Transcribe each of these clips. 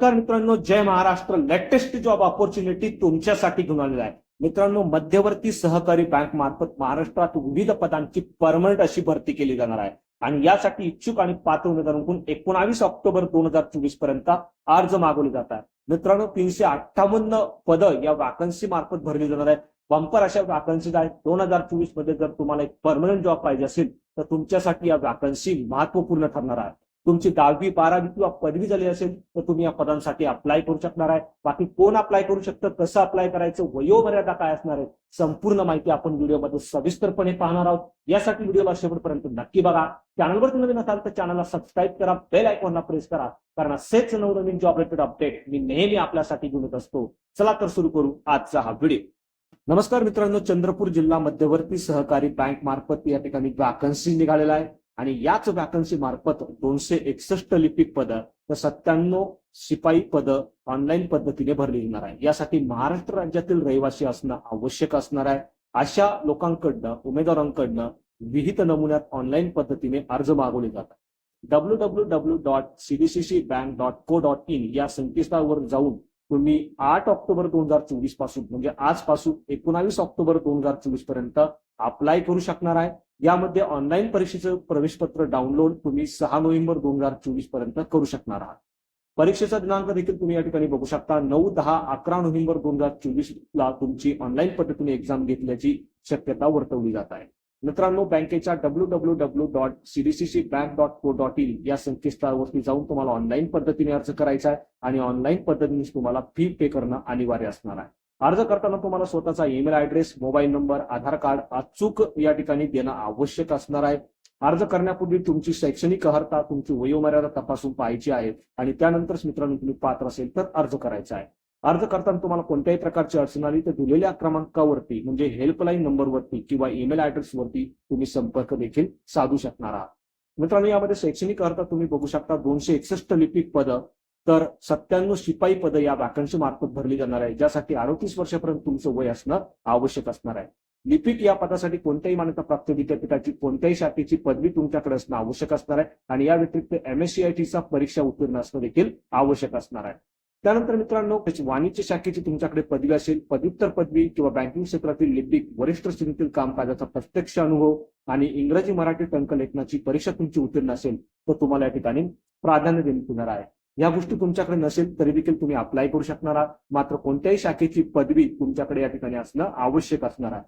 नमस्कार मित्रांनो जय महाराष्ट्र. लेटेस्ट जॉब ऑपॉर्च्युनिटी तुमच्यासाठी घेऊन आलेला आहे. मित्रांनो मध्यवर्ती सहकारी बँक मार्फत महाराष्ट्रात विविध पदांची परमनंट अशी भरती केली जाणार आहे. आणि यासाठी इच्छुक आणि पात्र उमेदवारांकडून एकोणावीस ऑक्टोबर दोन हजार चोवीसपर्यंत अर्ज मागवले जात आहे मित्रांनो तीनशे अठ्ठावन्न पदं या वॅकन्सी मार्फत भरली जाणार आहेत. बंपर अशा वॅकन्सीज आहेत. दोन हजार चोवीसमध्ये जर तुम्हाला एक परमनंट जॉब पाहिजे असेल तर तुमच्यासाठी या वॅकन्सी महत्त्वपूर्ण ठरणार आहे. तुमची दहावी बारावी किंवा पदवी झाली असेल तर तुम्ही या पदांसाठी अप्लाय करू शकणार आहे. बाकी कोण अप्लाय करू शकतं कसं अप्लाय करायचं वयोमर्यादा काय असणार आहे संपूर्ण माहिती आपण व्हिडिओमध्ये सविस्तरपणे पाहणार आहोत. यासाठी व्हिडिओला शेवटपर्यंत नक्की बघा. चॅनलवर नवीन असाल तर चॅनलला सबस्क्राईब करा बेल आयकॉनला प्रेस करा कारण असेच नवनवीन जॉब रिलेटेड अपडेट मी नेहमी आपल्यासाठी घेऊन येत असतो. चला तर सुरू करू आजचा हा व्हिडिओ. नमस्कार मित्रांनो चंद्रपूर जिल्हा मध्यवर्ती सहकारी बँक मार्फत या ठिकाणी वॅकन्सी निघालेला आहे. आणि याच वॅकन्सी मार्फत दोनशे एकसष्ट लिपिक पद तर सत्त्याण्णव शिपाई पद ऑनलाईन पद्धतीने भरली जाणार आहे. यासाठी महाराष्ट्र राज्यातील रहिवासी असणं आवश्यक असणार आहे. अशा लोकांकडनं उमेदवारांकडनं विहित नमुन्यात ऑनलाईन पद्धतीने अर्ज मागवले जातात. W W W dot CDCC bank dot co dot in या संकेतस्थळावर जाऊन तुम्ही आठ ऑक्टोबर दोन हजार चोवीसपासून म्हणजे आजपासून एकोणावीस ऑक्टोबर दोन हजार चोवीसपर्यंत अप्लाय करू शकणार आहे. यामध्ये ऑनलाईन परीक्षेचं प्रवेशपत्र डाउनलोड तुम्ही सहा नोव्हेंबर दोन हजार चोवीसपर्यंत करू शकणार आहात. परीक्षेचा दिनांक देखील तुम्ही या ठिकाणी बघू शकता. नऊ दहा अकरा नोव्हेंबर दोन हजार चोवीस ला तुमची ऑनलाईन पद्धतीने एक्झाम घेतल्याची शक्यता वर्तवली जात आहे. मित्रांनो बँकेच्या W W W dot CDCC bank dot co dot in या संकेतस्थळावरती जाऊन तुम्हाला ऑनलाईन पद्धतीने अर्ज करायचा आहे आणि ऑनलाईन पद्धतीने तुम्हाला फी पे करणं अनिवार्य असणार आहे. अर्ज करताना तुम्हाला स्वतःचा email address mobile number Aadhaar card अचूक या ठिकाणी देणं आवश्यक असणार आहे. अर्ज करण्यापूर्वी तुमची शैक्षणिक अर्हता तुमची वयोमर्यादा तपासून पाहायची आहे आणि त्यानंतरच मित्रांनो तुम्ही पात्र असेल तर अर्ज करायचा आहे. अर्ज करताना तुम्हाला कोणत्याही प्रकारची अडचण आली तर दिलेल्या क्रमांकावरती म्हणजे हेल्पलाईन नंबरवरती किंवा ईमेल ऍड्रेसवरती तुम्ही संपर्क देखील साधू शकणार आहात. मित्रांनो यामध्ये शैक्षणिक अर्थ तुम्ही बघू शकता. दोनशे एकसष्ट लिपिक पद तर सत्त्याण्णव शिपाई पद या वॅकन्सी मार्फत भरली जाणार आहे ज्यासाठी अडतीस वर्षापर्यंत तुमचं वय असणं आवश्यक असणार आहे. लिपिक या पदासाठी कोणत्याही मान्यता प्राप्त विद्यापीठाची कोणत्याही शाखेची पदवी तुमच्याकडे असणं आवश्यक असणार आहे. आणि या व्यतिरिक्त एमएससीआयटीचा परीक्षा उत्तीर्ण असणं देखील आवश्यक असणार आहे. त्यानंतर मित्रांनो वाणिज्य शाखेची तुमच्याकडे पदवी असेल पदव्युत्तर पदवी किंवा बँकिंग क्षेत्रातील लिपिक वरिष्ठ श्रेणीतील कामकाजाचा प्रत्यक्ष अनुभव आणि इंग्रजी मराठी टंकलेखनाची परीक्षा तुमची उत्तीर्ण असेल तर तुम्हाला या ठिकाणी प्राधान्य देण्यात येणार आहे. या गोष्टी तुमच्याकडे नसेल तरी देखील तुम्ही अप्लाय करू शकणार आहात. मात्र कोणत्याही शाखेची पदवी तुमच्याकडे या ठिकाणी असणं आवश्यक असणार आहे.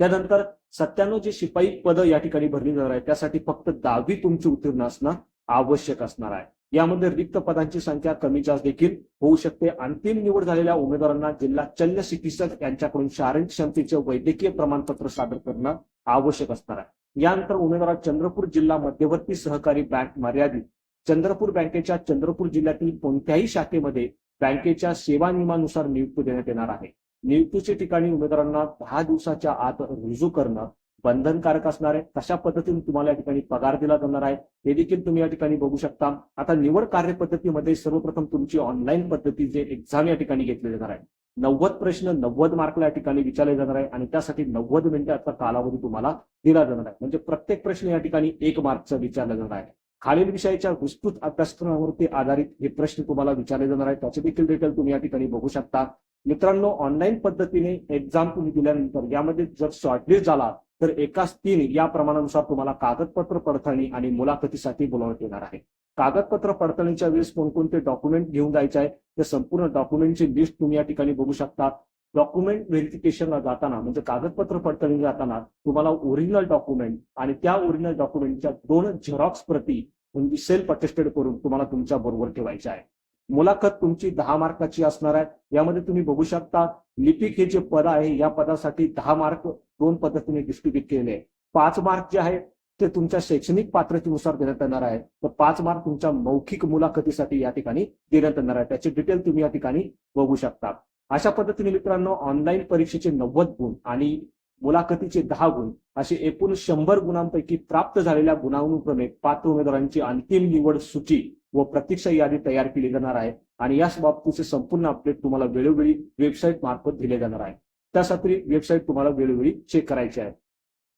त्यानंतर सत्त्याण्णव जे शिपाई पद या ठिकाणी भरली जाणार आहे त्यासाठी फक्त दहावी तुमची उत्तीर्ण असणं आवश्यक असणार आहे. यामध्ये रिक्त पदांची संख्या कमी जास्त देखील होऊ शकते. अंतिम निवड झालेल्या उमेदवारांना जिल्हा शल्य चिकित्सक यांच्याकडून शारीरिक क्षमतेचे वैद्यकीय प्रमाणपत्र सादर करणं आवश्यक असणार आहे. यानंतर उमेदवार चंद्रपूर जिल्हा मध्यवर्ती सहकारी बँक मर्यादित. चंद्रपूर बँकेच्या चंद्रपूर जिल्ह्यातील कोणत्याही शाखेमध्ये बँकेच्या सेवा नियमानुसार नियुक्ती देण्यात येणार आहे. नियुक्तीच्या ठिकाणी उमेदवारांना दहा दिवसाच्या आत रुजू करणं बंधनकारक असणार आहे. कशा पद्धतीने तुम्हाला या ठिकाणी पगार दिला जाणार आहे. हे देखील तुम्ही या ठिकाणी बघू शकता. आता निवड कार्यपद्धतीमध्ये सर्वप्रथम तुमची ऑनलाईन पद्धतीचे एक्झाम या ठिकाणी घेतले जाणार आहे. नव्वद प्रश्न नव्वद मार्कला या ठिकाणी विचारले जाणार आहे. आणि त्यासाठी नव्वद मिनिटाचा कालावधी तुम्हाला दिला जाणार आहे. म्हणजे प्रत्येक प्रश्न या ठिकाणी एक मार्कचा विचारला जाणार आहे. खालील विषयाच्या विस्तृत अभ्यासक्रमावरती आधारित हे प्रश्न तुम्हाला विचारले जाणार आहेत त्याचे देखील डिटेल तुम्ही या ठिकाणी बघू शकता. मित्रांनो ऑनलाईन पद्धतीने एक्झाम तुम्ही दिल्यानंतर यामध्ये जर शॉर्टलिस्ट झाला तर एकाच तीन या प्रमाणानुसार तुम्हाला कागदपत्र पडताळणी आणि मुलाखतीसाठी बोलावण्यात येणार आहे. कागदपत्र पडताळणीच्या वेळेस कोणकोणते डॉक्युमेंट घेऊन जायचे आहे ते संपूर्ण डॉक्युमेंटची लिस्ट तुम्ही या ठिकाणी बघू शकता. डॉक्युमेंट व्हेरिफिकेशनला जाताना म्हणजे कागदपत्र पडताळणी जाताना तुम्हाला ओरिजिनल डॉक्युमेंट आणि त्या ओरिजिनल डॉक्युमेंटच्या दोन झेरॉक्स प्रती म्हणजे सेल्फ अटेस्टेड करून तुम्हाला तुमच्या बरोबर ठेवायच्या आहे. मुलाखत तुमची दहा मार्काची असणार आहे. यामध्ये तुम्ही बघू शकता लिपिक हे जे पद आहे या पदासाठी दहा मार्क दोन पद्धतीने डिस्ट्रीब्युट केलेले आहे पाच मार्क जे आहे ते तुमच्या शैक्षणिक पात्रतेनुसार देण्यात येणार आहे तर पाच मार्क तुमच्या मौखिक मुलाखतीसाठी या ठिकाणी देण्यात येणार आहे त्याचे डिटेल तुम्ही या ठिकाणी बघू शकता. अशा पद्धतीने मित्रांनो ऑनलाईन परीक्षेचे नव्वद गुण आणि मुलाखतीचे दहा गुण असे एकूण शंभर गुणांपैकी प्राप्त झालेल्या गुणानुक्रमे पात्र उमेदवारांची अंतिम निवड सूची व प्रतीक्षा यादी तयार केली जाणार आहे. आणि याच बाबतीचे संपूर्ण अपडेट तुम्हाला वेळोवेळी वेबसाईट मार्फत दिले जाणार आहे. त्यासाठी वेबसाईट तुम्हाला वेळोवेळी चेक करायची आहे.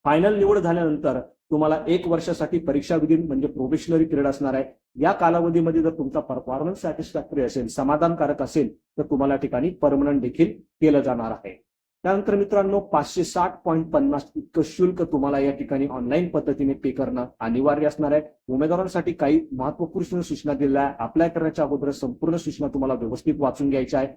फायनल निवड झाल्यानंतर तुम्हाला एक वर्षासाठी परीक्षा विधीन म्हणजे प्रोबेशनरी पिरियड असणार आहे. या कालावधीमध्ये जर तुमचा परफॉर्मन्स सॅटिस्फॅक्टरी असेल समाधानकारक असेल तर तुम्हाला ठिकाणी परमनंट देखील केलं जाणार आहे. त्यानंतर मित्रांनो पाचशे साठ पॉईंट पन्नास इतकं शुल्क तुम्हाला या ठिकाणी ऑनलाईन पद्धतीने पे करणं अनिवार्य असणार आहे. उमेदवारांसाठी काही महत्त्वपूर्ण सूचना दिल्या आहे अप्लाय करण्याच्या अगोदर संपूर्ण सूचना तुम्हाला व्यवस्थित वाचून घ्यायच्या आहे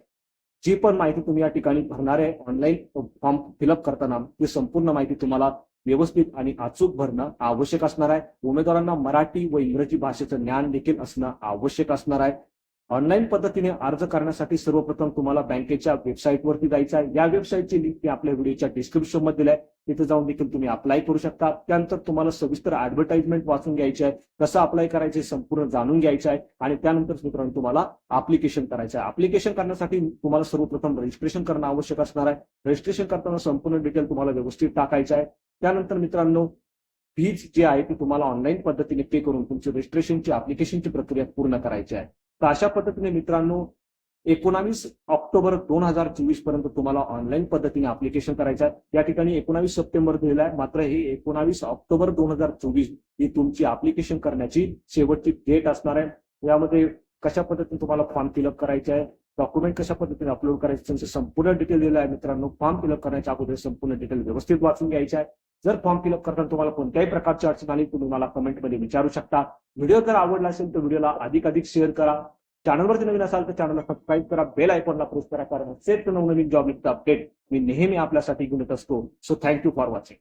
जी पण माहिती तुम्ही या ठिकाणी भरणार आहे ऑनलाईन फॉर्म फिलअप करताना ती संपूर्ण माहिती तुम्हाला व्यवस्थित आणि अचूक भरणं आवश्यक असणार आहे. उमेदवारांना मराठी व इंग्रजी भाषेचं ज्ञान देखील असणं आवश्यक असणार आहे. ऑनलाईन पद्धतीने अर्ज करण्यासाठी सर्वप्रथम तुम्हाला बँकेच्या वेबसाईटवरती जायचं आहे. या वेबसाईटची लिंक मी आपल्या व्हिडिओच्या डिस्क्रिप्शनमध्ये दिली आहे. तिथे जाऊन देखील तुम्ही अप्लाय करू शकता. त्यानंतर तुम्हाला सविस्तर ऍडव्हर्टाइजमेंट वाचून घ्यायची आहे. कसं अप्लाय करायचे संपूर्ण जाणून घ्यायचं आहे. आणि त्यानंतर मित्रांनो तुम्हाला अप्लिकेशन करायचं आहे. अप्लिकेशन करण्यासाठी तुम्हाला सर्वप्रथम रजिस्ट्रेशन करणं आवश्यक असणार आहे. रजिस्ट्रेशन करताना संपूर्ण डिटेल तुम्हाला व्यवस्थित टाकायचं आहे. त्यानंतर मित्रांनो फीज जी आहे ती तुम्हाला ऑनलाईन पद्धतीने पे करून तुमची रजिस्ट्रेशनची अप्लिकेशनची प्रक्रिया पूर्ण करायची आहे. तर अशा पद्धतीने मित्रांनो एकोणावीस ऑक्टोबर दोन हजार चोवीसपर्यंत तुम्हाला ऑनलाईन पद्धतीने अप्लिकेशन करायचं आहे. या ठिकाणी एकोणावीस सप्टेंबर दिलेला आहे. मात्र हे एकोणावीस ऑक्टोबर दोन हजार चोवीस ही तुमची अप्लिकेशन करण्याची शेवटची डेट असणार आहे. यामध्ये कशा पद्धतीने तुम्हाला फॉर्म फिलअप करायचे आहे डॉक्युमेंट कशा पद्धतीने अपलोड करायचे त्यांचे संपूर्ण डिटेल दिलं आहे मित्रांनो. फॉर्म फिलअप करण्याच्या अगोदर संपूर्ण डिटेल व्यवस्थित वाचून घ्यायचे आहे. जर फॉर्म फिलअप करताना तुम्हाला कोणत्याही प्रकारची अडचण आली तुम्ही मला कमेंटमध्ये विचारू शकता. व्हिडिओ जर आवडला असेल तर व्हिडिओला अधिक अधिक शेअर करा. चॅनलवरती नवीन असाल तर चॅनलला सबस्क्राईब करा. बेल आयकॉनला प्रेस करा. कारण सेट नवनवीन जॉब अपडेट मी नेहमी आपल्यासाठी घेऊन येत असतो सो थँक्यू फॉर वॉचिंग